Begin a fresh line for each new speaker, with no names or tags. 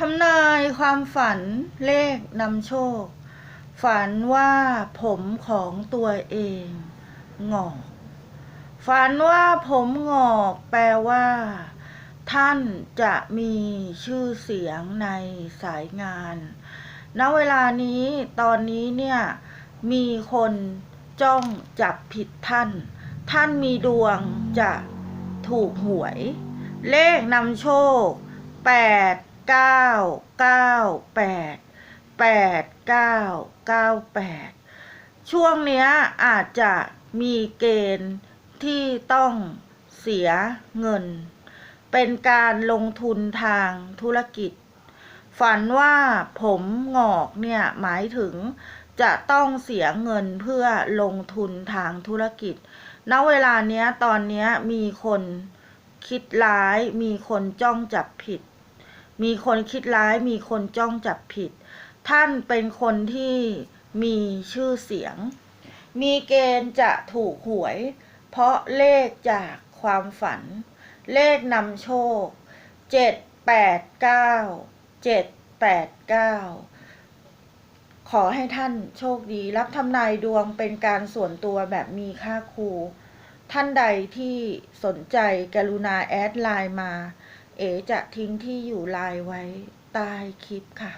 ทำนายความฝันเลขนำโชค ฝันว่าผมของตัวเองงอก ฝันว่าผมงอกแปลว่า ท่านจะมีชื่อเสียงในสายงานณเวลานี้ตอนนี้เนี่ยมีคนจ้องจับผิดท่าน ท่านมีดวงจะถูกหวย เลขนำโชคแปด เก้าเก้าแปดแปดเก้าเก้าแปดช่วงเนี้ยอาจจะมีเกณฑ์ที่ต้องเสียเงิน เป็นการลงทุนทางธุรกิจ ฝันว่าผมงอกเนี่ยหมายถึงจะต้องเสียเงินเพื่อลงทุนทางธุรกิจ ณ เวลาเนี้ยตอนเนี้ยมีคนคิดร้าย มีคนจ้องจับผิด มีคนคิดร้าย มีคนจ้องจับผิด ท่านเป็นคนที่มีชื่อเสียง มีเกณฑ์จะถูกหวย เพราะเลขจากความฝัน เลขนำโชค เจ็ดแปดเก้า เจ็ดแปดเก้า ขอให้ท่านโชคดี รับทำนายดวงเป็นการส่วนตัวแบบมีค่าครู ท่านใดที่สนใจกรุณาแอดไลน์มา เอ๋จะทิ้งที่อยู่ไลน์ไว้ใต้คลิปค่ะ